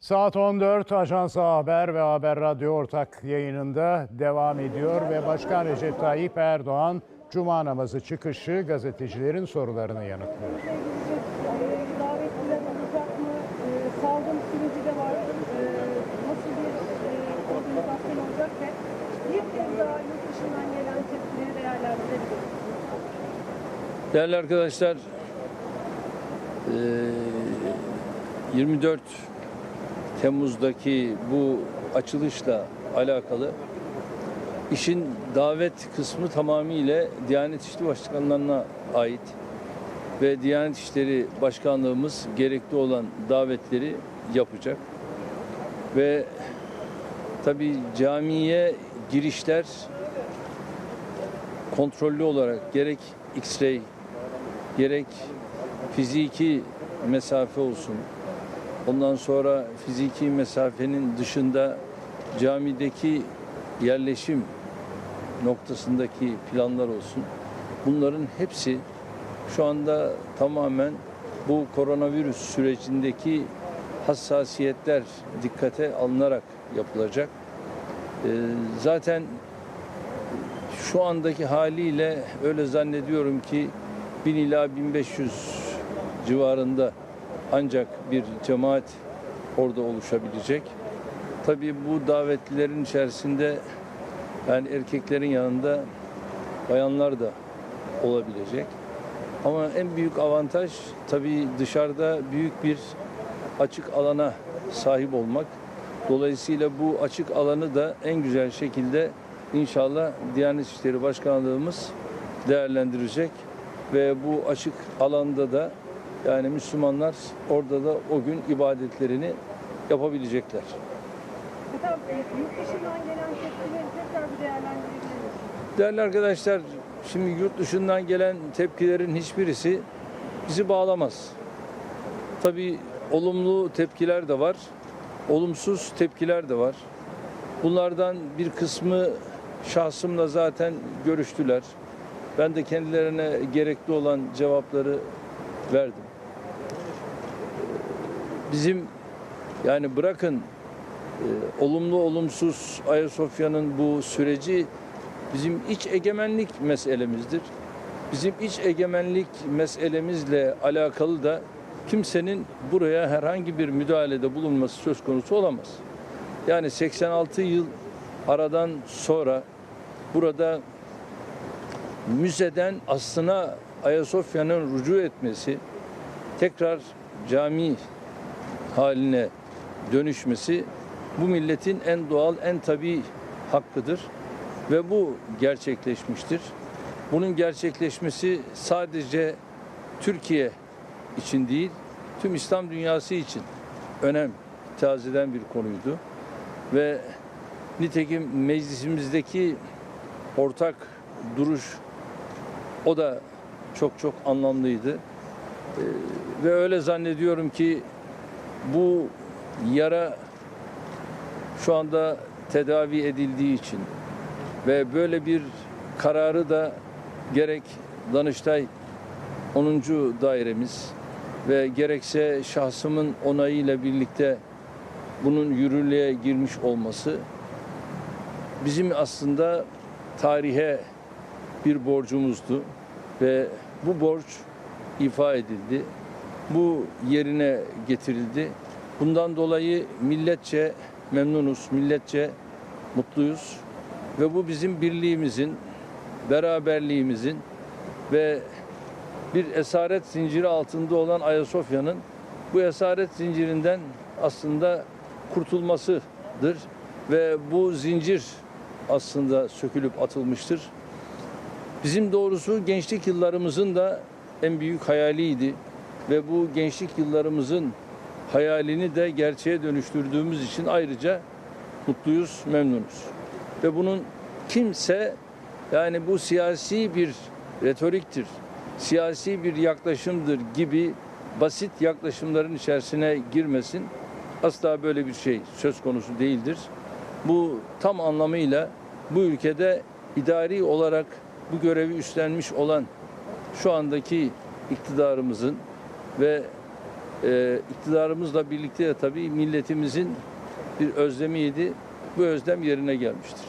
Saat 14 Ajans Haber ve Haber Radyo ortak yayınında devam ediyor ve Başkan Recep Tayyip Erdoğan Cuma namazı çıkışı gazetecilerin sorularını yanıtlıyor. Salgın süreci de var. Nasıl bir organizasyon olacak ve bir kez daha yurt dışından gelen tepkileri değerlendirebiliriz. Değerli arkadaşlar, eee, 24 Temmuz'daki bu açılışla alakalı işin davet kısmı tamamıyla Diyanet İşleri Başkanlığı'na ait ve Diyanet İşleri Başkanlığımız gerekli olan davetleri yapacak ve tabi camiye girişler kontrollü olarak gerek X-ray gerek fiziki mesafe olsun. Ondan sonra fiziki mesafenin dışında camideki yerleşim noktasındaki planlar olsun. Bunların hepsi şu anda tamamen bu koronavirüs sürecindeki hassasiyetler dikkate alınarak yapılacak. Ee, zaten şu andaki haliyle öyle zannediyorum ki 1000 ila 1500 civarında ancak bir cemaat orada oluşabilecek. Tabii bu davetlilerin içerisinde yani erkeklerin yanında bayanlar da olabilecek. Ama en büyük avantaj tabii dışarıda büyük bir açık alana sahip olmak. Dolayısıyla bu açık alanı da en güzel şekilde inşallah Diyanet İşleri Başkanlığımız değerlendirecek ve bu açık alanda da yani Müslümanlar orada da o gün ibadetlerini yapabilecekler. Efendim e, yurt dışından gelen tepkileri tekrar bir değerlendirebiliriz. Değerli arkadaşlar, şimdi yurt dışından gelen tepkilerin hiçbirisi bizi bağlamaz. Tabii olumlu tepkiler de var, olumsuz tepkiler de var. Bunlardan bir kısmı şahsımla zaten görüştüler. Ben de kendilerine gerekli olan cevapları verdim. Bizim yani bırakın e, olumlu olumsuz Ayasofya'nın bu süreci bizim iç egemenlik meselemizdir. Bizim iç egemenlik meselemizle alakalı da kimsenin buraya herhangi bir müdahalede bulunması söz konusu olamaz. Yani 86 yıl aradan sonra burada müzeden aslına Ayasofya'nın rücu etmesi, tekrar cami haline dönüşmesi bu milletin en doğal, en tabii hakkıdır ve bu gerçekleşmiştir. Bunun gerçekleşmesi sadece Türkiye için değil, tüm İslam dünyası için önem tazeden bir konuydu. Ve nitekim meclisimizdeki ortak duruş o da çok çok anlamlıydı. Ee, ve öyle zannediyorum ki bu yara şu anda tedavi edildiği için ve böyle bir kararı da gerek Danıştay 10. dairemiz ve gerekse şahsımın onayıyla birlikte bunun yürürlüğe girmiş olması bizim aslında tarihe bir borcumuzdu ve bu borç ifa edildi. Bu yerine getirildi. Bundan dolayı milletçe memnunuz, milletçe mutluyuz ve bu bizim birliğimizin, beraberliğimizin ve bir esaret zinciri altında olan Ayasofya'nın bu esaret zincirinden aslında kurtulmasıdır ve bu zincir aslında sökülüp atılmıştır. Bizim doğrusu gençlik yıllarımızın da en büyük hayaliydi ve bu gençlik yıllarımızın hayalini de gerçeğe dönüştürdüğümüz için ayrıca mutluyuz, memnunuz. Ve bunun kimse yani bu siyasi bir retoriktir, siyasi bir yaklaşımdır gibi basit yaklaşımların içerisine girmesin. Asla böyle bir şey söz konusu değildir. Bu tam anlamıyla bu ülkede idari olarak bu görevi üstlenmiş olan şu andaki iktidarımızın ve e, iktidarımızla birlikte de tabii milletimizin bir özlemiydi. Bu özlem yerine gelmiştir.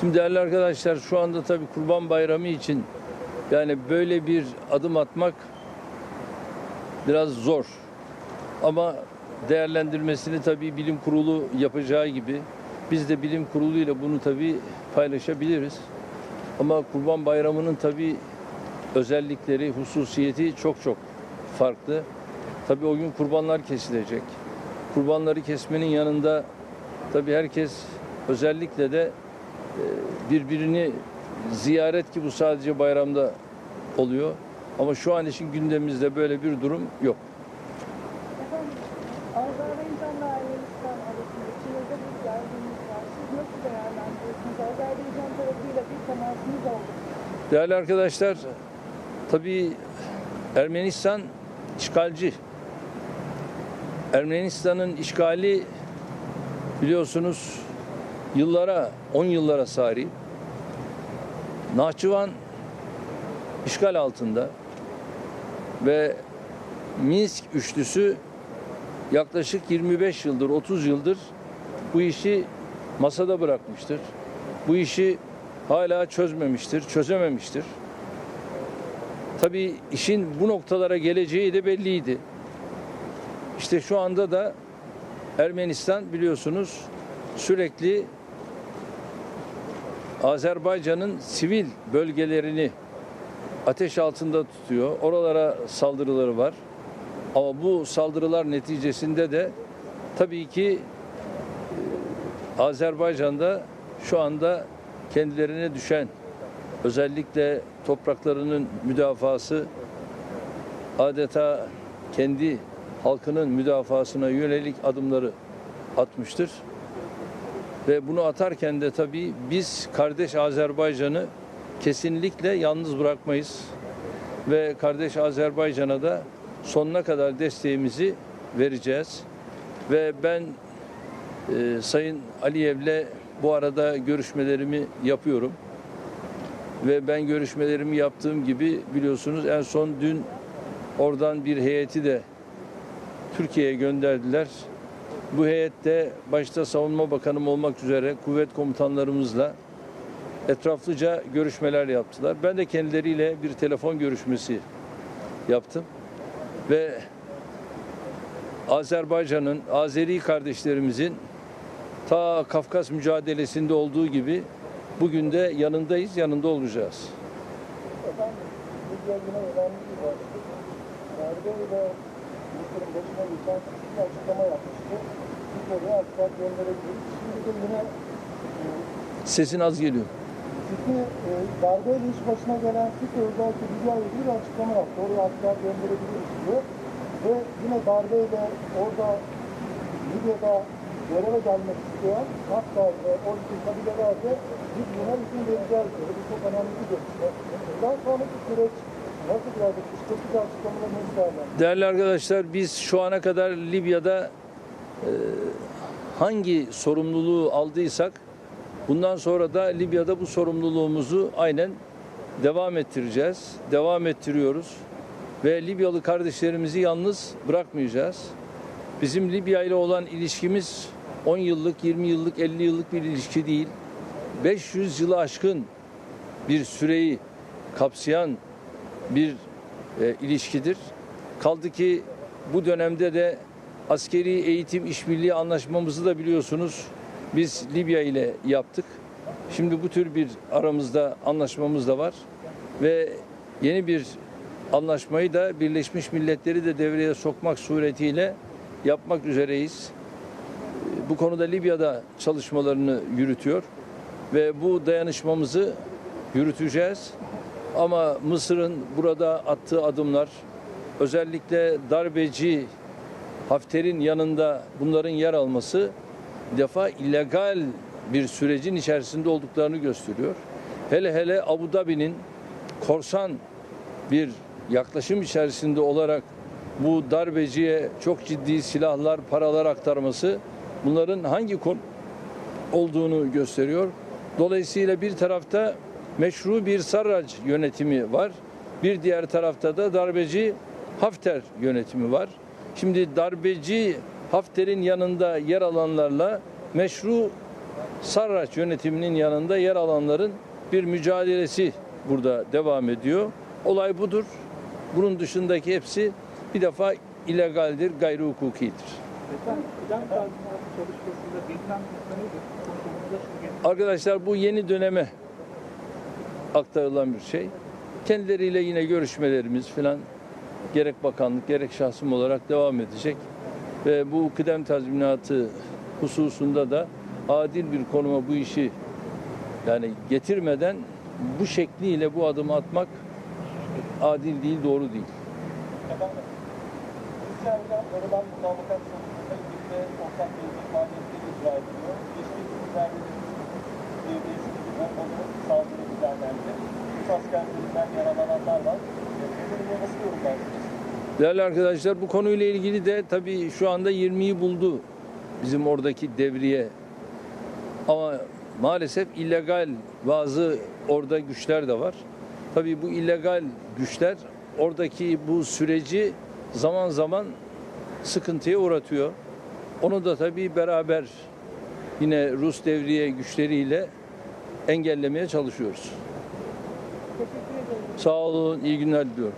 Şimdi değerli arkadaşlar şu anda tabii Kurban Bayramı için yani böyle bir adım atmak biraz zor. Ama değerlendirmesini tabii bilim kurulu yapacağı gibi biz de bilim kuruluyla bunu tabii paylaşabiliriz. Ama Kurban Bayramı'nın tabii özellikleri, hususiyeti çok çok farklı. Tabii o gün kurbanlar kesilecek. Kurbanları kesmenin yanında tabii herkes özellikle de birbirini ziyaret ki bu sadece bayramda oluyor. Ama şu an için gündemimizde böyle bir durum yok. Değerli arkadaşlar, tabii Ermenistan işgalci. Ermenistan'ın işgali biliyorsunuz yıllara, 10 yıllara sari. Nahçıvan işgal altında ve Minsk üçlüsü yaklaşık 25 yıldır, 30 yıldır bu işi masada bırakmıştır. Bu işi hala çözmemiştir, çözememiştir. Tabii işin bu noktalara geleceği de belliydi. İşte şu anda da Ermenistan biliyorsunuz sürekli Azerbaycan'ın sivil bölgelerini ateş altında tutuyor. Oralara saldırıları var. Ama bu saldırılar neticesinde de tabii ki Azerbaycan'da şu anda kendilerine düşen özellikle topraklarının müdafası adeta kendi halkının müdafasına yönelik adımları atmıştır. Ve bunu atarken de tabii biz kardeş Azerbaycan'ı kesinlikle yalnız bırakmayız. Ve kardeş Azerbaycan'a da sonuna kadar desteğimizi vereceğiz. Ve ben e, Sayın Aliyev'le bu arada görüşmelerimi yapıyorum. Ve ben görüşmelerimi yaptığım gibi biliyorsunuz en son dün oradan bir heyeti de Türkiye'ye gönderdiler. Bu heyette başta Savunma Bakanım olmak üzere kuvvet komutanlarımızla etraflıca görüşmeler yaptılar. Ben de kendileriyle bir telefon görüşmesi yaptım. Ve Azerbaycan'ın, Azeri kardeşlerimizin ta Kafkas mücadelesinde olduğu gibi bugün de yanındayız, yanında olacağız. Efendim, yine önemli bir başlık. Bir açıklama yapmıştı. Libya'ya asker gönderebiliriz. Şimdi yine Sesin az geliyor. Fikri e, darbeyle iş başına gelen Fikri özellikle ile ilgili bir açıklama yaptı. Oraya asker gönderebiliriz diyor. Ve yine darbeyle orada Libya'da göreve gelmek isteyen hatta e, oradaki kabileler de biz buna izin vereceğiz diyor. Bu çok önemli bir gelişme. Bundan sonraki süreç nasıl gelecek? İşteki açıklamaları nasıl değerlendiriyor? Değerli arkadaşlar biz şu ana kadar Libya'da e, hangi sorumluluğu aldıysak bundan sonra da Libya'da bu sorumluluğumuzu aynen devam ettireceğiz. Devam ettiriyoruz. Ve Libyalı kardeşlerimizi yalnız bırakmayacağız. Bizim Libya ile olan ilişkimiz 10 yıllık, 20 yıllık, 50 yıllık bir ilişki değil. 500 yılı aşkın bir süreyi kapsayan bir e, ilişkidir. Kaldı ki bu dönemde de askeri eğitim işbirliği anlaşmamızı da biliyorsunuz biz Libya ile yaptık. Şimdi bu tür bir aramızda anlaşmamız da var ve yeni bir anlaşmayı da Birleşmiş Milletleri de devreye sokmak suretiyle yapmak üzereyiz. Bu konuda Libya'da çalışmalarını yürütüyor ve bu dayanışmamızı yürüteceğiz. Ama Mısır'ın burada attığı adımlar özellikle darbeci Hafter'in yanında bunların yer alması bir defa illegal bir sürecin içerisinde olduklarını gösteriyor. Hele hele Abu Dhabi'nin korsan bir yaklaşım içerisinde olarak bu darbeciye çok ciddi silahlar, paralar aktarması bunların hangi konu olduğunu gösteriyor. Dolayısıyla bir tarafta meşru bir Sarraç yönetimi var. Bir diğer tarafta da darbeci Hafter yönetimi var. Şimdi darbeci Hafter'in yanında yer alanlarla meşru Sarraç yönetiminin yanında yer alanların bir mücadelesi burada devam ediyor. Olay budur. Bunun dışındaki hepsi bir defa illegaldir, gayri hukukidir. Çalışmasında bilinen Arkadaşlar bu yeni döneme aktarılan bir şey. Kendileriyle yine görüşmelerimiz filan gerek bakanlık gerek şahsım olarak devam edecek. Ve bu kıdem tazminatı hususunda da adil bir konuma bu işi yani getirmeden bu şekliyle bu adımı atmak adil değil, doğru değil. Efendim, İsrail'den varılan mutabakat sonucunda birlikte ortak devlet faaliyetleri icra ediliyor. Geçtiğimiz günlerde de devreye bir bombalı saldırı düzenlendi. Rus askerlerinden yaralananlar var. Bu nasıl yorumlarsınız? Değerli arkadaşlar bu konuyla ilgili de tabii şu anda 20'yi buldu bizim oradaki devriye. Ama maalesef illegal bazı orada güçler de var. Tabii bu illegal güçler oradaki bu süreci zaman zaman sıkıntıya uğratıyor. Onu da tabii beraber yine Rus devriye güçleriyle engellemeye çalışıyoruz. Teşekkür ederim. Sağ olun, iyi günler diliyorum.